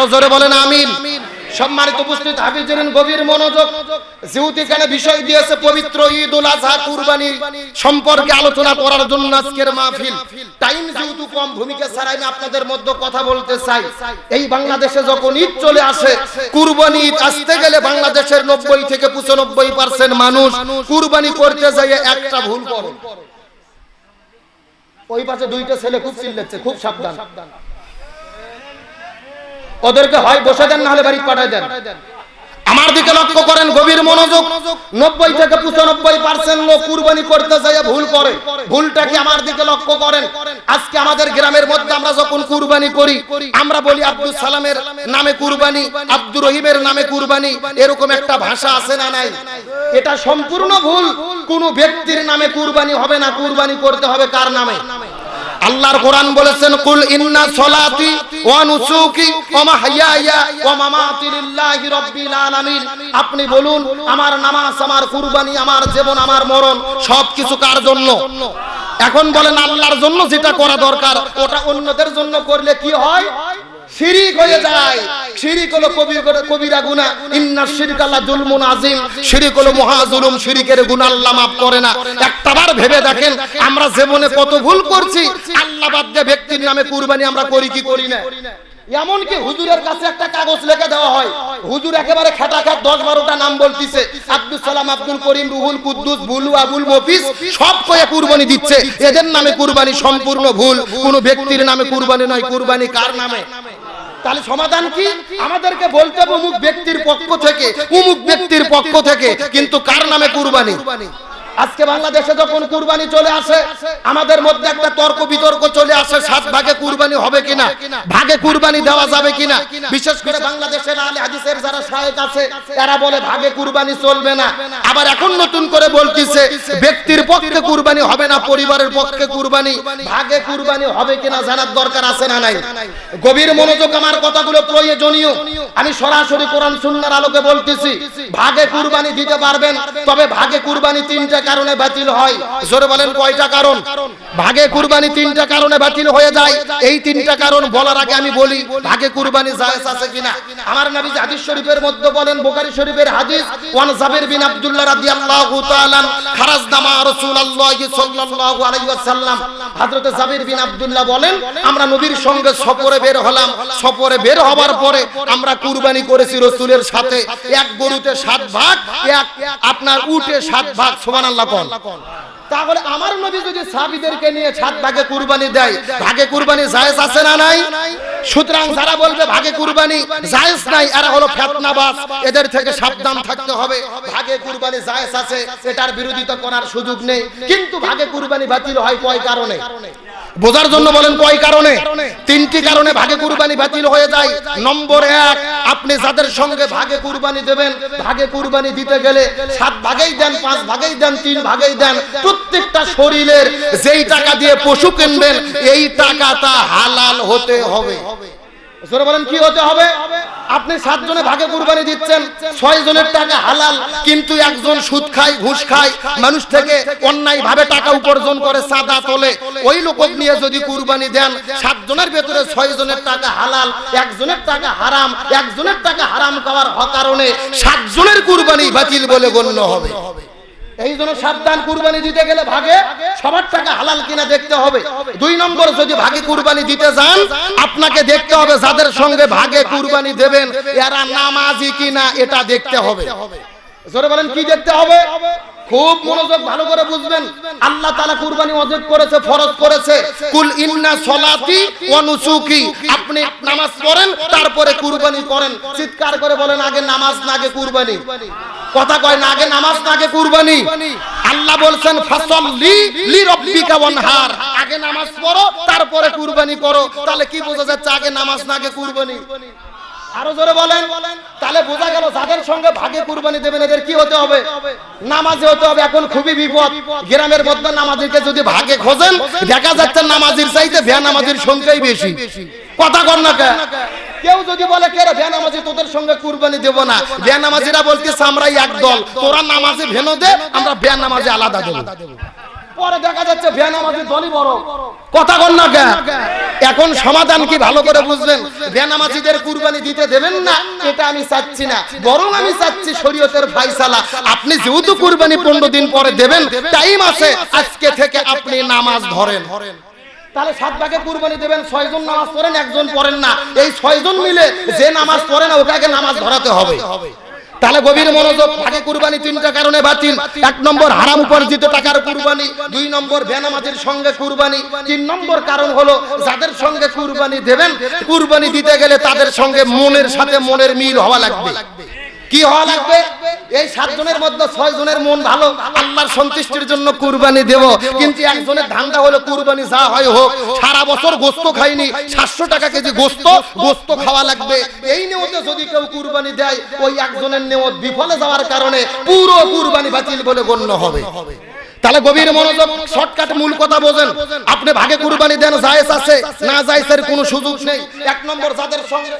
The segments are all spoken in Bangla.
আরও জোরে বলেন, আমিন। সম্মানিত উপস্থিত হাফিজের গভীর মনোযোগ। যেহেতু এখানে বিষয় দিয়েছে পবিত্র ঈদ উল আজহা কুরবানি সম্পর্কে আলোচনা করার জন্য আজকের মাহফিল। টাইম যেহেতু কম, ভূমিকা ছাড়া আমি আপনাদের মধ্যে কথা বলতে চাই। এই বাংলাদেশে যখন ঈদ চলে আসে, কুরবানি ঈদ আসতে গেলে বাংলাদেশের নব্বই থেকে পঁচানব্বই পার্সেন্ট মানুষ কুরবানি করতে যাইয়ে একটা ভুল করে। ওই পাশে দুইটা ছেলে খুব চিল্লাচ্ছে, খুব সাবধান। ওদেরকে হয় বসে দেন না হলে বাড়ি পাঠায় দেন। আমার দিকে লক্ষ্য করেন, গভীর মনোযোগ, নব্বই থেকে পঁচানব্বই পার্সেন্ট লোক কুরবানি করতে যায় ভুল করে। ভুলটা কি আমার দিকে লক্ষ্য করেন? আজকে আমাদের গ্রামের মধ্যে আমরা যখন কুরবানি করি, আমরা বলি আব্দুল সালামের নামে কুরবানি, আব্দুর রহিমের নামে কুরবানি, এরকম একটা ভাষা আছে না নাই? এটা সম্পূর্ণ ভুল। কোন ব্যক্তির নামে কুরবানি হবে না, কুরবানি করতে হবে কার নামে? আল্লাহর কোরআন বলেছেন, কুল ইন্না সলাতি ওয়া নুসুকি ওয়া মাহইয়ায়া ওয়া মামাতি লিল্লাহি রাব্বিল আলামিন। আপনি বলুন, আমার নামাজ, আমার কুরবানি, আমার জীবন, আমার মরণ, সবকিছু কার জন্য? এখন বলেন, আল্লাহর জন্য যেটা করা দরকার, ওটা অন্যদের জন্য করলে কি হয়? শিরিক হয়ে যায়। শিরিক হলো কবির কবিরা গুনাহ। ইন্না শিরক আল্লাহ জুলমুন আযীম। শিরিক হলো মহা শিরিকের গুনাহ আল্লাহ maaf করে না। একটাবার ভেবে দেখেন, আমরা জীবনে কত ভুল করছি। আল্লাহ বাদ দিয়ে ব্যক্তির নামে কুরবানি আমরা করি কি করি না? এমনকি হুজুরের কাছে একটা কাগজ লিখে দেওয়া হয়। হুজুর একেবারে খেটা খাট দশ বারোটা নাম বলতিছে। আব্দুল সালাম, আব্দুল করিম, রুহুল কুদ্দুস, বুলু, আবুল মফিস সব কয়ে কুরবানি দিচ্ছে। এদের নামে কুরবানি সম্পূর্ণ ভুল। কোন ব্যক্তির নামে কুরবানি নয়। কুরবানি কার নামে? তাহলে সমাধান কি? আমাদেরকে বলতে হবে অমুক ব্যক্তির পক্ষ থেকে, অমুক ব্যক্তির পক্ষ থেকে, কিন্তু কার নামে কুরবানি? আজকে বাংলাদেশে যখন কুরবানি চলে আসে, আমাদের মধ্যে একটা তর্ক বিতর্ক চলে আসে, সাত ভাগে কুরবানি হবে কিনা, ভাগে কুরবানি দেওয়া যাবে কিনা। বিশেষ করে বাংলাদেশের আলে হাদিসের যারা শায়েক আছে এরা বলে ভাগে কুরবানি চলবে না। আবার এখন নতুন করে বলতিছে, ব্যক্তির পক্ষে কুরবানি হবে না, পরিবারের পক্ষে কুরবানি, ভাগে কুরবানি হবে কিনা জানার দরকার আছে না নাই? গভীর মনোযোগ আমার কথাগুলো প্রয়োজনীয়। আমি সরাসরি কোরআন সুন্নার আলোকে বলতেছি, ভাগে কুরবানি দিতে পারবেন, তবে ভাগে কুরবানি তিনটা কারণে বাতিল হয়। জোরে বলেন, কয়টা কারণ? ভাগে কুরবানি তিনটা কারণে বাতিল হয়ে যায়। এই তিনটা কারণ বলার আগে আমি বলি, ভাগে কুরবানি জায়েজ আছে কিনা? আমার নবী হাদিস শরীফের মধ্যে বলেন, বুখারী শরীফের হাদিস, ওয়ান জাবির বিন আব্দুল্লাহ রাদিয়াল্লাহু তাআলা খারাজনামা রাসূলুল্লাহি সাল্লাল্লাহু আলাইহি ওয়াসাল্লাম। হযরত জাবির বিন আব্দুল্লাহ বলেন, আমরা নবীর সঙ্গে সফরে বের হলাম। সফরে বের হবার পরে আমরা কুরবানি করেছি রাসূলের সাথে। এক গরুতে সাত ভাগ, এক আপনার উটে সাত ভাগ, সুবহানাল্লাহ। কোন। তাহলে আমার নবী যদি সাহাবীদেরকে নিয়ে সাত ভাগে কুরবানি দেয়, ভাগে কুরবানি জায়েজ আছে না নাই? সুতরাং যারা বলবে ভাগে কুরবানি জায়েজ নাই, এরা হলো ফিতনাবাজ। এদের থেকে সাবধান থাকতে হবে। ভাগে কুরবানি জায়েজ আছে, এটার বিরোধিতা করার সুযোগ নেই। কিন্তু ভাগে কুরবানি বাতিল হয় কয় কারণে? বোঝার জন্য বলেন কয় কারণে? তিনটি কারণে ভাগে কুরবানি বাতিল হয়ে যায়। নম্বর এক, আপনি যাদের সঙ্গে ভাগে কুরবানি দেবেন, ভাগে কুরবানি দিতে গেলে সাত ভাগেই দেন, পাঁচ ভাগেই দেন, তিন ভাগেই দেন। প্রত্যেকটা শরীরের যেই টাকা দিয়ে পশু কিনবেন, এই টাকাটা হালাল হতে হবে। কি হতে হবে? আপনি ভাগে কুরবানি দিচ্ছেন ছয় জনের টাকা হালাল, কিন্তু একজন সুদ খায়, ঘুষ খায়, মানুষ থেকে অন্যায় ভাবে টাকা উপার্জন করে, সাদা তোলে। ওই লোক নিয়ে যদি কুরবানি দেন সাত জনের ভেতরে ছয় জনের টাকা হালাল, একজনের টাকা হারাম, একজনের টাকা হারাম খাওয়ার কারণে সাত জনের কুরবানি বাতিল বলে গণ্য হবে। এই জন্য সাবধান কুরবানি দিতে গেলে ভাগে, সবার টাকা হালাল কিনা দেখতে হবে। দুই নম্বর, যদি ভাগে কুরবানি দিতে যান, আপনাকে দেখতে হবে যাদের সঙ্গে ভাগে কুরবানি দেবেন, এরা নামাজি কিনা, এটা দেখতে হবে। জোরে বলেন, কি দেখতে হবে? খুব মনোযোগ ভালো করে বুঝবেন। আল্লাহ তাআলা কুরবানি ওয়াজিব করেছে, ফরজ করেছে। কুল ইন্না সলাতি ওয়া আপনি নামাজ পড়েন, তারপরে কুরবানি করেন। চিৎকার করে বলেন, আগে নামাজ না, আগে কুরবানি। কথা কয় না, আগে নামাজ না, আগে কুরবানি। আল্লাহ বলছেন, ফাসাল্লি লি রাব্বিকা ওয়ানহার। আগে নামাজ পড়ো, তারপরে কুরবানি করো। তাহলে কি বোঝা যাচ্ছে, আগে নামাজ না, আগে কুরবানি? আরও জোরে বলেন। তাহলে বোঝা গেল যাদের সঙ্গে ভাগে কুরবানি দেবেন এদের কি হতে হবে? নামাজি হতে হবে। এখন খুবই বিপদ। গ্রামের মধ্যে নামাজিকে যদি ভাগে খোঁজেন, দেখা যাচ্ছে নামাজির চাইতে ভ্যা নামাজির সংখ্যাই বেশি। কথা কর না? কেউ যদি বলে, কে রে ভ্যা নামাজি, তোদের সঙ্গে কুরবানি দেব না। ভ্যা নামাজিরা বলতেছে আমরাই এক দল তোরা নামাজি ভেনো দে আমরা ভ্যা নামাজি আলাদা দেবো। পরে দেখা যাচ্ছে ভ্যান দলই বড়। কথা বল না কে? এখন সমাধান কি ভালো করে বুঝলেন বেনামাজিদের কুরবানি দিতে দেবেন না, এটা আমি চাচ্ছি না। বরং আমি চাচ্ছি শরীয়তের ফাইসালা আপনি যেহেতু কুরবানি পনেরো দিন পরে দেবেন, টাইম আছে, আজকে থেকে আপনি নামাজ ধরেন। তাহলে সাত ভাগে কুরবানি দেবেন, ছয়জন নামাজ পড়েন, একজন পড়েন না। এই ছয়জন মিলে যে নামাজ পড়ে না, ওটাকে নামাজ ধরাতে হবে। তাহলে গভীর মনোযোগ, আগে কুরবানি তিনটা কারণে বাতিল। এক নম্বর হারাম উপার্জিত টাকার কুরবানি, দুই নম্বর বেনামাজির সঙ্গে কুরবানি, তিন নম্বর কারণ হলো যাদের সঙ্গে কুরবানি দেবেন, কুরবানি দিতে গেলে তাদের সঙ্গে মনের সাথে মনের মিল হওয়া লাগবে। কি হওয়া লাগবে? এই সাত জনের মধ্যে ছয় জনের মন ভালো, আল্লাহর সন্তুষ্টির জন্য কুরবানি দেব। কিন্তু একজনের ধান্দা হলো কুরবানি যা হয় হোক। সারা বছর গোস্ত খাইনি, সাতশো টাকা কেজি গোস্ত গোস্ত খাওয়া লাগবে। এই নিয়তে যদি কেউ কুরবানি দেয়, ওই একজনের নিয়ত বিফলে যাওয়ার কারণে পুরো কুরবানি বাতিল বলে গণ্য হবে। তাহলে গভীর মনোযোগ, শর্টকাট মূল কথা বোঝেন। আপনি ভাগে কুরবানি দেন, জায়েজ আছে, না জায়েজের কোনো সুযোগ নেই। এক নম্বর যাদের সঙ্গে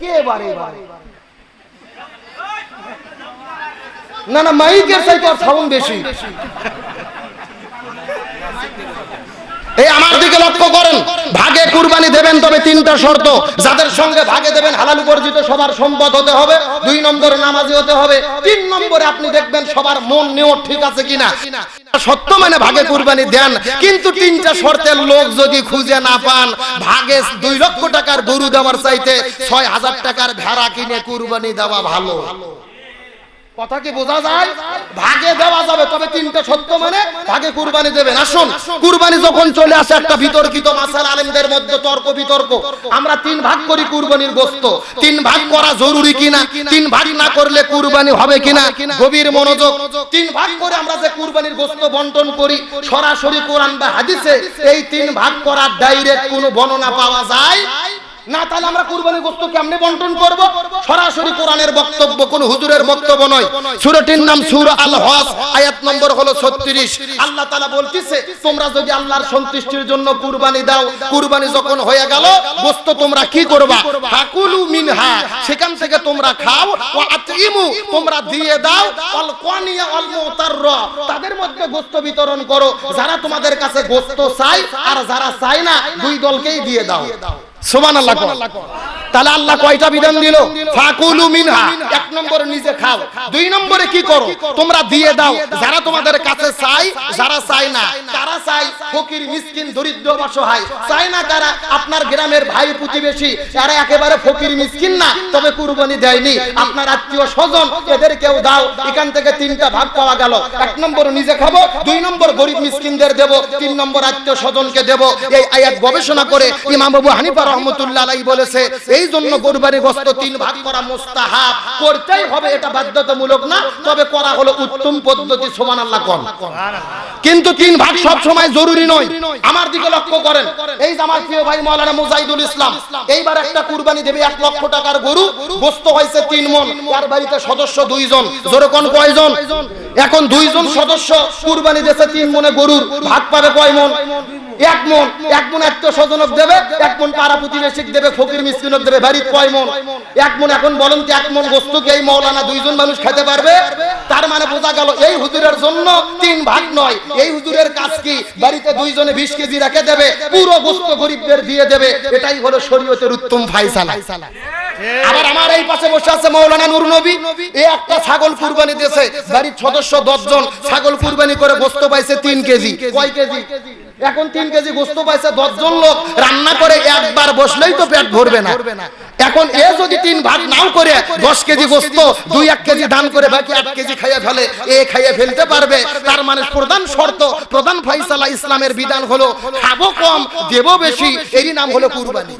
কে বারে বারে না না মাইকের চাইতে আর সাউন্ড বেশি। এই আমার দিকে লক্ষ্য করেন। ভাগে কুরবানি দেবেন তবে তিনটা শর্ত। যাদের সঙ্গে ভাগে দেবেন হালাল উপার্জিত সবার সম্পদ হতে হবে। দুই নম্বরে নামাজি হতে হবে। তিন নম্বরে আপনি দেখবেন সবার মন নেওয়া ঠিক আছে কিনা। সত্য মানে ভাগে কুরবানি দেন। কিন্তু তিনটা শর্তের লোক যদি খুঁজে না পান ভাগে দুই লক্ষ টাকার গরু দেওয়ার চাইতে ছয় হাজার টাকার ভেড়া কিনে কুরবানি দেওয়া ভালো। কথা কি বোঝা যায়? ভাগে দেওয়া যাবে, তবে তিনটা সত্য মানে ভাগে কুরবানি দেবেন। আসুন, কুরবানি যখন চলে আসে, একটা বিতর্কিত মাসাল আলেমদের মধ্যে তর্ক, বিতর্ক। আমরা তিন ভাগ করি কুরবানির গোস্ত। তিন ভাগ করা জরুরি কিনা? তিন ভাগ না করলে কুরবানি হবে কিনা? গভীর মনোযোগ। তিন ভাগ করে আমরা যে কুরবানির গোস্ত বন্টন করি, সরাসরি কোরআন বা হাদিসে, এই তিন ভাগ করার ডাইরেক্ট কোনো বর্ণনা পাওয়া যায় না, তাহলে আমরা কুরবানির গোস্ত কেমনে বন্টন করব? সরাসরি কোরআনের বক্তব্য, কোন হুজুরের বক্তব্য নয়। সূরাটির নাম সূরা আল হজ আয়াত নম্বর হলো 36 আল্লাহ তাআলা বলতিছে, তোমরা যদি আল্লাহর সন্তুষ্টির জন্য কুরবানি দাও, কুরবানি যখন হয়ে গেল গোস্ত তোমরা কি করবা? ফাকুলু মিনহা, সেখান থেকে তোমরা খাও আতইমু তোমরা দিয়ে দাও অল কানিয়া অল মুতারর। তাদের মধ্যে গোস্ত বিতরণ করো। যারা তোমাদের কাছে গোস্ত চাই আর যারা চায় না, দুই দলকেই দিয়ে দাও। সুমান আল্লাহ তাহলে আল্লাহ কয়টা বিধান দিল? ফাকুলু মিনহা। এক নম্বরে নিজে খাও। দুই নম্বরে কি করো? তোমরা দিয়ে দাও। যারা তোমাদের কাছে চাই যারা চাই না। কারা চাই ফকির, মিসকিন, দরিদ্র অসহায়। চাই না কারা? আপনার গ্রামের ভাই প্রতিবেশী। এরা একেবারে ফকির, মিসকিন না। তবে কুরবানি দেয়নি। আপনার আত্মীয় স্বজন এদের কেউ দাও। এখান থেকে তিনটা ভাগ পাওয়া গেল। এক নম্বর নিজে খাব। দুই নম্বর গরিব মিসকিনদের দেব। তিন নম্বর আত্মীয় স্বজনকে দেব। এই আয়াত গবেষণা করে ইমাম আবু হানিফা রহমতুল্লাহ আলাই বলেছে, এই জন্য কোরবানি গোস্ত তিন ভাগ করা মুস্তাহাব করতেই হবে এটা বাধ্যতামূলক না তবে করা হলো উত্তম পদ্ধতি সুবহানাল্লাহ কোন। কিন্তু তিন ভাগ সব সময় জরুরি নয়। আমার দিকে লক্ষ্য করেন। এই আমার প্রিয় ভাই মাওলানা মুজাহিদুল ইসলাম এইবার একটা কুরবানি দেবে এক লক্ষ টাকার গরু গোস্ত হয়েছে তিন মন। তার বাড়িতে সদস্য দুইজন। জোরে কোন কয়জন? এখন দুইজন সদস্য কুরবানি দিয়েছে তিন মনে গরুর। ভাগ পাবে কয় মন? এক মন এক মন দেবে, এক মন পাড়া প্রতিবেশিক দেবে, ফকির মিসকিনক দেবে কয় মন? এক মন এখন বলেন এক মন এই মৌলানা দুইজন মানুষ খেতে পারবে? তার মানে বোঝা গেল এই হুজুরের জন্য তিন ভাগ নয়। এই হুজুরের কাজ কি? বাড়িতে দুইজনে বিশ কেজি রেখে দেবে, পুরো গোস্ত গরিবদের দিয়ে দেবে। এটাই হলো শরীয়তের উত্তম ফাইসালা আবার আমার এই পাশে বসে আছে মৌলানা নূর নবী। এই একটা ছাগল কুরবানি দিয়েছে। বাড়ির সদস্য দশ জন ছাগল কুরবানি করে গোস্ত পাইছে তিন কেজি। কয় কেজি? এখন তিন কেজি গোস্ত পাইছে দশজন লোক, রান্না করে একবার বসলেই তো পেট ভরবে না। এখন এ যদি তিন ভাগ নাও করে, দশ কেজি গোস্ত, দুই এক কেজি দান করে বাকি এক কেজি খাইয়ে ফেলে, এ খাইয়ে ফেলতে পারবে। তার মানে প্রধান শর্ত, প্রধান ফাইসালা ইসলামের বিধান হলো, খাব কম, দেব বেশি, এরই নাম হলো কুরবানি।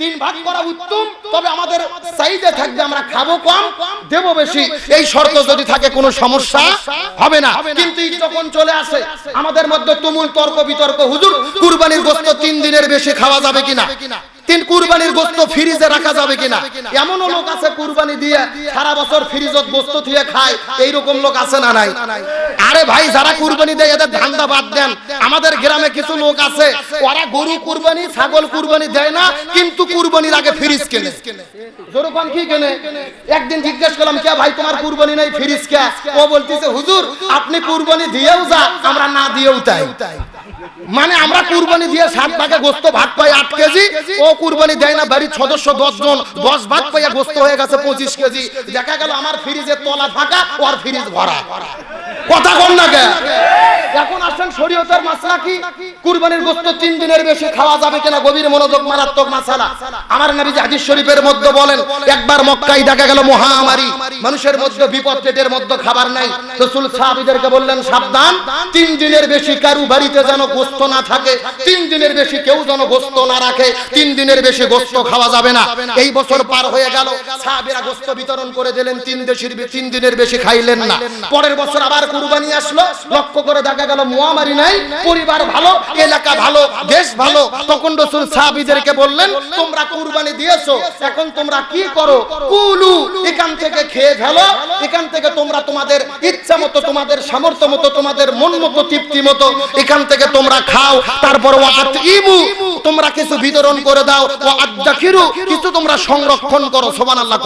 তিন ভাগ করা উত্তম, তবে আমাদের সাইজে থাকবে, আমরা খাব কম, দেবো বেশি। এই শর্ত যদি থাকে, কোনো সমস্যা হবে না। কিন্তু যখন চলে আসে, আমাদের মধ্যে তুমুল তর্ক বিতর্ক। হুজুর, কুরবানির গোস্ত তিন দিনের বেশি খাওয়া যাবে কিনা? তিন কুরবানির গোস্ত ফ্রিজে রাখা যাবে কিনা? এমনও লোক আছে কুরবানি দিয়ে সারা বছর ফ্রিজত গোস্ত দিয়ে খায়, এইরকম লোক আছে না নাই? আরে ভাই, যারা কুরবানি দেয়, এদের ধান্দা বাদ দেন। আমাদের গ্রামে কিছু লোক আছে, ওরা গরু কুরবানি, ছাগল কুরবানি দেয় না, কিন্তু কুরবানির আগে ফ্রিজ কেনে। যেরকম কি কেনে? একদিন জিজ্ঞেস করলাম, কে ভাই, তোমার কুরবানি নাই, ফ্রিজ কে? ও বলতেছে, হুজুর, আপনি কুরবানি দিয়েও যা, আমরা না দিয়েও তাই। মানে আমরা কুরবানি দিয়ে সাত ভাগে গোস্ত ভাত পাই আট কেজি, ও কুরবানি দেয় না বাড়ির সদস্য দশ জন দশ ভাগ পাইয়া গোস্ত হয়ে গেছে পঁচিশ কেজি। দেখা গেল আমার ফ্রিজের তলা ফাঁকা, ওর ফ্রিজ ভরা। কথা কন না কে? এখন আসেন শরীয়তের মাসলা কি কুরবানির গোস্ত তিন দিনের বেশি খাওয়া যাবে কিনা গভীর মনোযোগ, মারাত্মক মাসালা। আমার নবী হাদিস শরীফের মধ্যে বলেন, একবার মক্কায় দেখা গেল মহামারী। মানুষের মধ্যে বিপদ, পেটের মধ্যে খাবার নাই। রাসূল সাহাবীদেরকে বললেন, সাবধান, তিন দিনের বেশি কারু বাড়িতে যেন গোস্ত না থাকে, তিন দিনের বেশি কেউ যেন গোস্ত না রাখে, তিন দিনের বেশি গোস্ত খাওয়া যাবে না। এই বছর পার হয়ে গেল, সাহাবীরা গোস্ত বিতরণ করে দিলেন, তিন দেশের তিন দিনের বেশি খাইলেন না। পরের বছর আবার কুরবানি আসলো, লক্ষ্য করে দেখা গেল, মহামারী নাই, পরিবার ভালো, এলাকা ভালো, দেশ ভালো। তখন রসুল সাহাবীদেরকে বললেন, তোমরা কুরবানি দিয়েছ, এখন তোমরা কি করো? কুলু, এখান থেকে খেয়ে ফেলো, এখান থেকে তোমরা তোমাদের ইচ্ছা মতো, তোমাদের সামর্থ্য মতো, তোমাদের মন মতো, তৃপ্তি মতো, এখান থেকে তোমরা খাও। তারপর ইমু, তোমরা কিছু বিতরণ করে দাও। ও আদ্দাখিরু কিছু তোমরা সংরক্ষণ করো সোবান আল্লাহ